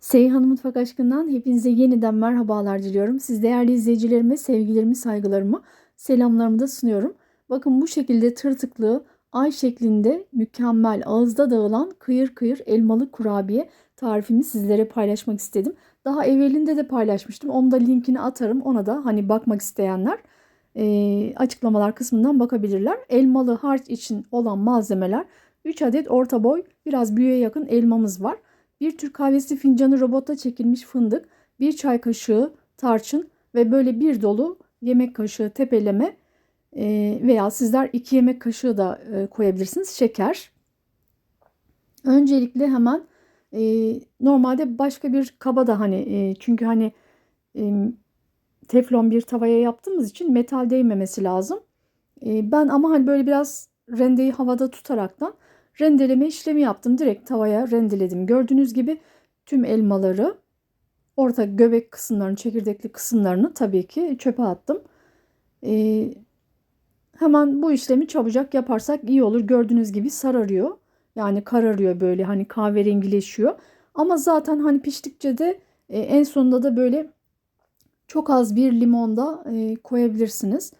Seyhan Mutfak Aşkı'ndan hepinize yeniden merhabalar diliyorum. Siz değerli izleyicilerime sevgilerimi, saygılarımı, selamlarımı da sunuyorum. Bakın bu şekilde tırtıklı, ay şeklinde mükemmel ağızda dağılan kıyır kıyır elmalı kurabiye tarifimi sizlere paylaşmak istedim. Daha evvelinde de paylaşmıştım. Onu da linkini atarım. Ona da hani bakmak isteyenler e, açıklamalar kısmından bakabilirler. Elmalı harç için olan malzemeler 3 adet orta boy biraz büyüğe yakın elmamız var. Bir Türk kahvesi fincanı robotta çekilmiş fındık, bir çay kaşığı tarçın ve böyle bir dolu yemek kaşığı tepeleme e, veya sizler iki yemek kaşığı da e, koyabilirsiniz şeker. Öncelikle hemen e, normalde başka bir kaba da hani çünkü hani teflon bir tavaya yaptığımız için metal değmemesi lazım. ben ama hani böyle biraz rendeyi havada tutaraktan rendeleme işlemi yaptım. Direkt tavaya rendeledim. Gördüğünüz gibi tüm elmaları orta göbek kısımlarını, çekirdekli kısımlarını tabii ki çöpe attım. Ee, hemen bu işlemi çabucak yaparsak iyi olur. Gördüğünüz gibi sararıyor. Yani kararıyor böyle hani kahverengileşiyor. Ama zaten hani piştikçe de e, en sonunda da böyle çok az bir limon da e, koyabilirsiniz.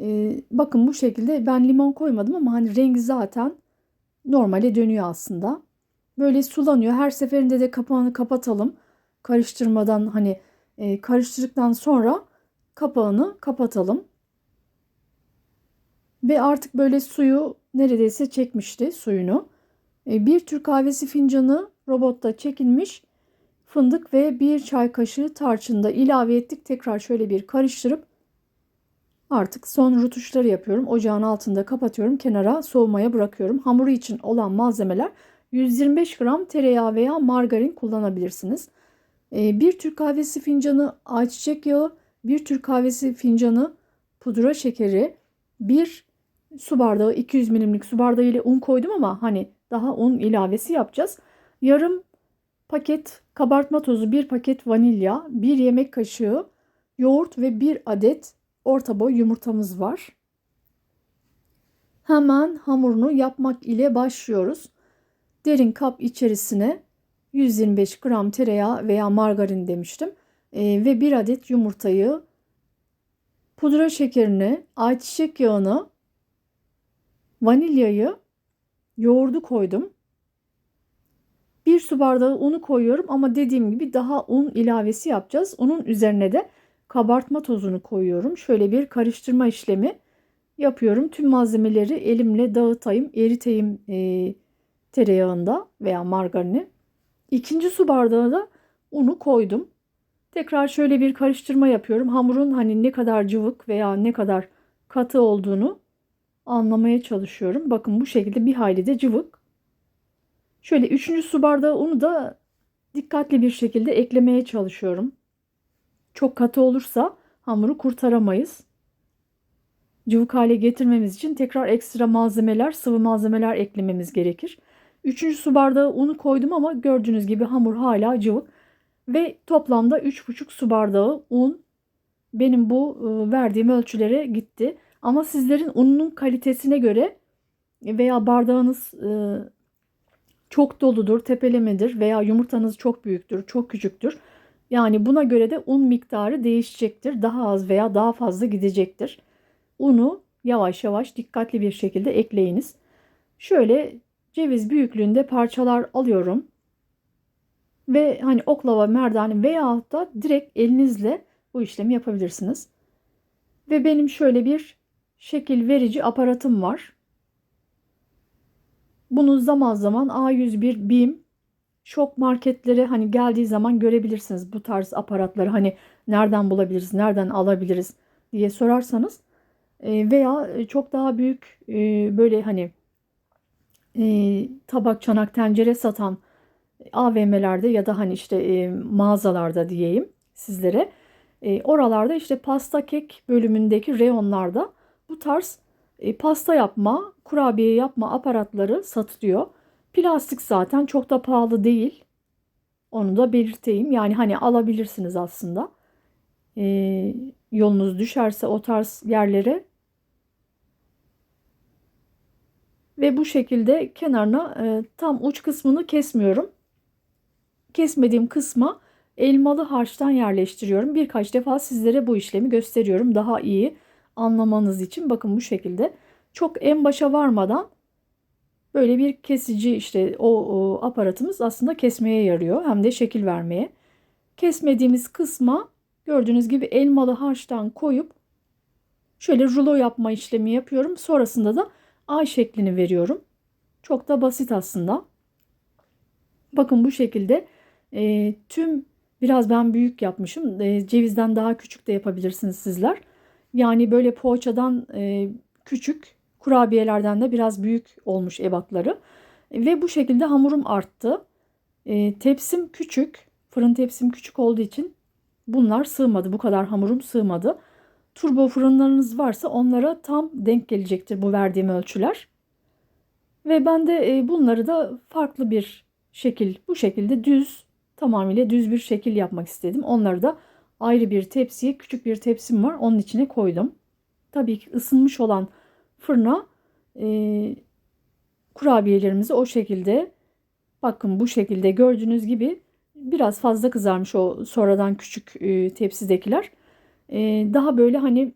E, bakın bu şekilde ben limon koymadım ama hani rengi zaten normale dönüyor aslında. Böyle sulanıyor. Her seferinde de kapağını kapatalım. Karıştırmadan hani e, karıştırdıktan sonra kapağını kapatalım. Ve artık böyle suyu neredeyse çekmişti suyunu. E, bir Türk kahvesi fincanı robotta çekilmiş fındık ve bir çay kaşığı tarçında ilave ettik. Tekrar şöyle bir karıştırıp Artık son rutuşları yapıyorum. Ocağın altında kapatıyorum. Kenara soğumaya bırakıyorum. Hamuru için olan malzemeler 125 gram tereyağı veya margarin kullanabilirsiniz. Ee, bir Türk kahvesi fincanı ayçiçek yağı, bir Türk kahvesi fincanı pudra şekeri, bir su bardağı 200 milimlik su bardağı ile un koydum ama hani daha un ilavesi yapacağız. Yarım paket kabartma tozu, bir paket vanilya, bir yemek kaşığı yoğurt ve bir adet orta boy yumurtamız var. Hemen hamurunu yapmak ile başlıyoruz. Derin kap içerisine 125 gram tereyağı veya margarin demiştim. E, ve bir adet yumurtayı, pudra şekerini, ayçiçek yağını, vanilyayı, yoğurdu koydum. Bir su bardağı unu koyuyorum ama dediğim gibi daha un ilavesi yapacağız. Onun üzerine de kabartma tozunu koyuyorum. Şöyle bir karıştırma işlemi yapıyorum. Tüm malzemeleri elimle dağıtayım, eriteyim e, tereyağında veya margarini. İkinci su bardağı da unu koydum. Tekrar şöyle bir karıştırma yapıyorum. Hamurun hani ne kadar cıvık veya ne kadar katı olduğunu anlamaya çalışıyorum. Bakın bu şekilde bir hayli de cıvık. Şöyle üçüncü su bardağı unu da dikkatli bir şekilde eklemeye çalışıyorum. Çok katı olursa hamuru kurtaramayız. Cıvık hale getirmemiz için tekrar ekstra malzemeler, sıvı malzemeler eklememiz gerekir. Üçüncü su bardağı unu koydum ama gördüğünüz gibi hamur hala cıvık. Ve toplamda 3,5 su bardağı un benim bu ıı, verdiğim ölçülere gitti. Ama sizlerin ununun kalitesine göre veya bardağınız ıı, çok doludur, tepelemedir veya yumurtanız çok büyüktür, çok küçüktür. Yani buna göre de un miktarı değişecektir. Daha az veya daha fazla gidecektir. Unu yavaş yavaş dikkatli bir şekilde ekleyiniz. Şöyle ceviz büyüklüğünde parçalar alıyorum. Ve hani oklava, merdane veya da direkt elinizle bu işlemi yapabilirsiniz. Ve benim şöyle bir şekil verici aparatım var. Bunu zaman zaman A101 BİM şok marketlere hani geldiği zaman görebilirsiniz bu tarz aparatları hani nereden bulabiliriz, nereden alabiliriz diye sorarsanız e, veya çok daha büyük e, böyle hani e, tabak, çanak, tencere satan AVM'lerde ya da hani işte mağazalarda diyeyim sizlere oralarda işte pasta kek bölümündeki reyonlarda bu tarz pasta yapma, kurabiye yapma aparatları satılıyor. Plastik zaten çok da pahalı değil. Onu da belirteyim. Yani hani alabilirsiniz aslında. Ee, yolunuz düşerse o tarz yerlere. Ve bu şekilde kenarına e, tam uç kısmını kesmiyorum. kesmediğim kısma elmalı harçtan yerleştiriyorum. Birkaç defa sizlere bu işlemi gösteriyorum daha iyi anlamanız için. Bakın bu şekilde çok en başa varmadan böyle bir kesici işte o, o aparatımız aslında kesmeye yarıyor hem de şekil vermeye. Kesmediğimiz kısma gördüğünüz gibi elmalı harçtan koyup şöyle rulo yapma işlemi yapıyorum. Sonrasında da ay şeklini veriyorum. Çok da basit aslında. Bakın bu şekilde e, tüm biraz ben büyük yapmışım. E, cevizden daha küçük de yapabilirsiniz sizler. Yani böyle poğaçadan e, küçük, kurabiyelerden de biraz büyük olmuş ebatları. Ve bu şekilde hamurum arttı. E, tepsim küçük, fırın tepsim küçük olduğu için bunlar sığmadı. Bu kadar hamurum sığmadı. Turbo fırınlarınız varsa onlara tam denk gelecektir bu verdiğim ölçüler. Ve ben de e, bunları da farklı bir şekil, bu şekilde düz, tamamıyla düz bir şekil yapmak istedim. Onları da ayrı bir tepsiye, küçük bir tepsim var. Onun içine koydum. Tabii ki ısınmış olan fırına e, kurabiyelerimizi o şekilde bakın bu şekilde gördüğünüz gibi biraz fazla kızarmış o sonradan küçük e, tepsidekiler. E, daha böyle hani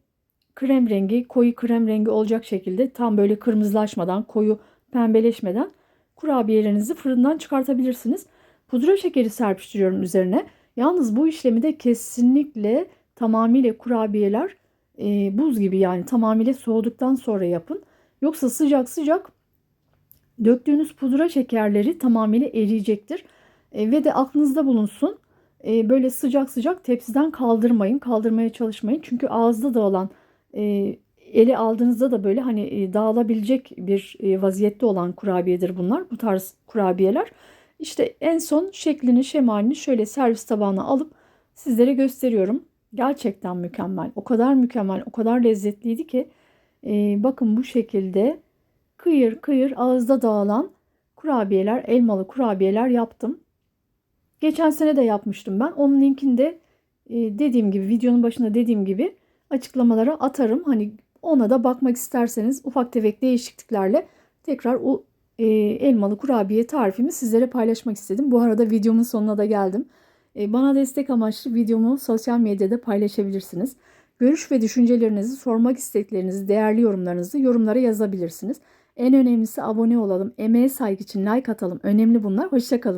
krem rengi, koyu krem rengi olacak şekilde tam böyle kırmızılaşmadan, koyu pembeleşmeden kurabiyelerinizi fırından çıkartabilirsiniz. Pudra şekeri serpiştiriyorum üzerine. Yalnız bu işlemi de kesinlikle tamamıyla kurabiyeler e, buz gibi yani tamamıyla soğuduktan sonra yapın. Yoksa sıcak sıcak döktüğünüz pudra şekerleri tamamıyla eriyecektir. E, ve de aklınızda bulunsun. E, böyle sıcak sıcak tepsiden kaldırmayın. Kaldırmaya çalışmayın. Çünkü ağızda dağılan e, ele aldığınızda da böyle hani e, dağılabilecek bir e, vaziyette olan kurabiyedir bunlar. Bu tarz kurabiyeler. İşte en son şeklini, şemalini şöyle servis tabağına alıp sizlere gösteriyorum. Gerçekten mükemmel. O kadar mükemmel, o kadar lezzetliydi ki. E, bakın bu şekilde kıyır kıyır ağızda dağılan kurabiyeler, elmalı kurabiyeler yaptım. Geçen sene de yapmıştım ben. Onun linkini de dediğim gibi videonun başında dediğim gibi açıklamalara atarım. Hani ona da bakmak isterseniz ufak tefek değişikliklerle tekrar o e, elmalı kurabiye tarifimi sizlere paylaşmak istedim. Bu arada videomun sonuna da geldim. E, bana destek amaçlı videomu sosyal medyada paylaşabilirsiniz. Görüş ve düşüncelerinizi, sormak isteklerinizi, değerli yorumlarınızı yorumlara yazabilirsiniz. En önemlisi abone olalım, emeğe saygı için like atalım. Önemli bunlar. Hoşçakalın.